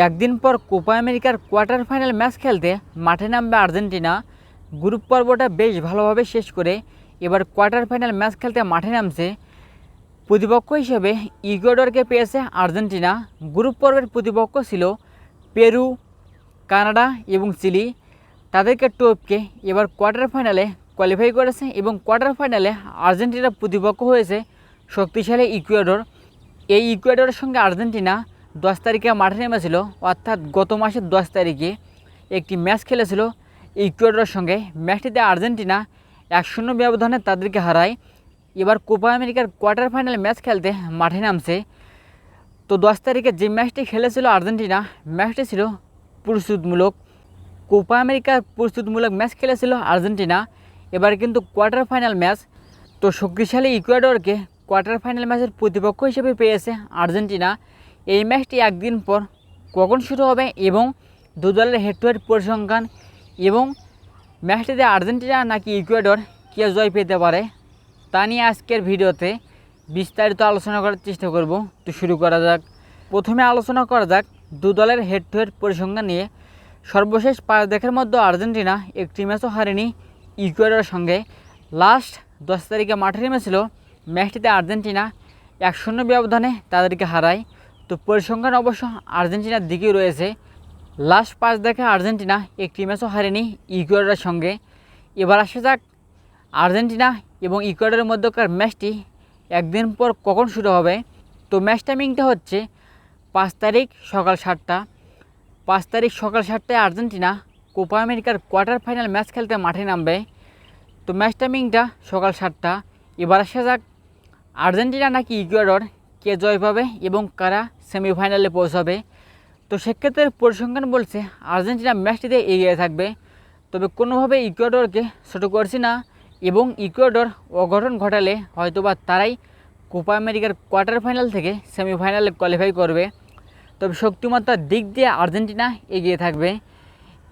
একদিন পর কোপা আমেরিকার কোয়ার্টার ফাইনাল ম্যাচ খেলতে মাঠে নামবে আর্জেন্টিনা। গ্রুপ পর্বটা বেশ ভালোভাবে শেষ করে এবার কোয়ার্টার ফাইনাল ম্যাচ খেলতে মাঠে নামছে প্রতিপক্ষ হিসেবে ইকুয়েডরকে পেয়েছে আর্জেন্টিনা। গ্রুপ পর্বের প্রতিপক্ষ ছিল পেরু, কানাডা এবং চিলি। তাদেরকে টপকে এবার কোয়ার্টার ফাইনালে কোয়ালিফাই করেছে এবং কোয়ার্টার ফাইনালে আর্জেন্টিনা প্রতিপক্ষ হয়েছে শক্তিশালী ইকুয়েডর। এই ইকুয়েডরের সঙ্গে আর্জেন্টিনা দশ তারিখে মাঠে নেমেছিল, অর্থাৎ গত মাসের দশ তারিখে একটি ম্যাচ খেলেছিল ইকুয়েডরের সঙ্গে। ম্যাচটিতে আর্জেন্টিনা এক শূন্য ব্যবধানে তাদেরকে হারায়। এবার কোপা আমেরিকার কোয়ার্টার ফাইনাল ম্যাচ খেলতে মাঠে নামছে। তো দশ তারিখে যে ম্যাচটি খেলেছিল আর্জেন্টিনা, ম্যাচটি ছিল প্রস্তুতমূলক। কোপা আমেরিকার প্রস্তুতমূলক ম্যাচ খেলেছিল আর্জেন্টিনা। এবার কিন্তু কোয়ার্টার ফাইনাল ম্যাচ। তো শক্তিশালী ইকুয়েডরকে কোয়ার্টার ফাইনাল ম্যাচের প্রতিপক্ষ হিসেবে পেয়েছে আর্জেন্টিনা। এই ম্যাচটি একদিন পর কখন শুরু হবে এবং দু দলের হেড টু হেড পরিসংখ্যান এবং ম্যাচটিতে আর্জেন্টিনা নাকি ইকুয়েডর কে জয় পেতে পারে, তা নিয়ে আজকের ভিডিওতে বিস্তারিত আলোচনা করার চেষ্টা করব। তো শুরু করা যাক। প্রথমে আলোচনা করা যাক দু দলের হেড টু হেড পরিসংখ্যান নিয়ে। সর্বশেষ পাঁচ দেখের মধ্যে আর্জেন্টিনা একটি ম্যাচও হারেনি ইকুয়েডরের সঙ্গে। লাস্ট দশ তারিখে মাঠে নেমেছিল ম্যাচটিতে আর্জেন্টিনা এক শূন্য ব্যবধানে তাদেরকে হারায়। তো পরিসংখ্যান অবশ্য আর্জেন্টিনার দিকেই রয়েছে। লাস্ট পাঁচ দেখে আর্জেন্টিনা একটি ম্যাচও হারেনি ইকুয়েডরের সঙ্গে। এবার আসা যাক আর্জেন্টিনা এবং ইকুয়েডরের মধ্যকার ম্যাচটি একদিন পর কখন শুরু হবে। তো ম্যাচ টাইমিংটা হচ্ছে পাঁচ তারিখ সকাল সাতটা। পাঁচ তারিখ সকাল সাতটায় আর্জেন্টিনা কোপা আমেরিকার কোয়ার্টার ফাইনাল ম্যাচ খেলতে মাঠে নামবে। তো ম্যাচ টাইমিংটা সকাল সাতটা। এবার আসা যাক আর্জেন্টিনা নাকি ইকুয়েডর কে জয় পাবে এবং কারা সেমিফাইনালে পৌঁছাবে। তো সেক্ষেত্রে পরিসংখ্যান বলছে, আর্জেন্টিনা ম্যাচটিতে এগিয়ে থাকবে। তবে কোনোভাবে ইকুয়েডরকে ছোটো করছি না এবং ইকুয়েডর অঘটন ঘটালে হয়তোবা তারাই কোপা আমেরিকার কোয়ার্টার ফাইনাল থেকে সেমিফাইনালে কোয়ালিফাই করবে। তবে শক্তিমত্তার দিক দিয়ে আর্জেন্টিনা এগিয়ে থাকবে।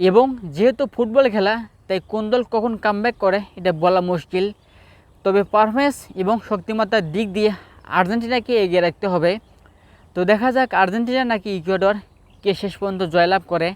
এবং যেহেতু ফুটবল খেলা, তাই কোন দল কখন কামব্যাক করে, এটা বলা মুশকিল। তবে পারফরমেন্স এবং শক্তিমত্তার দিক দিয়ে আর্জেন্টিনাকে এগিয়ে রাখতে হবে। তো দেখা যাক আর্জেন্টিনা নাকি ইকুয়েডর কে শেষ পর্যন্ত জয়লাভ করে।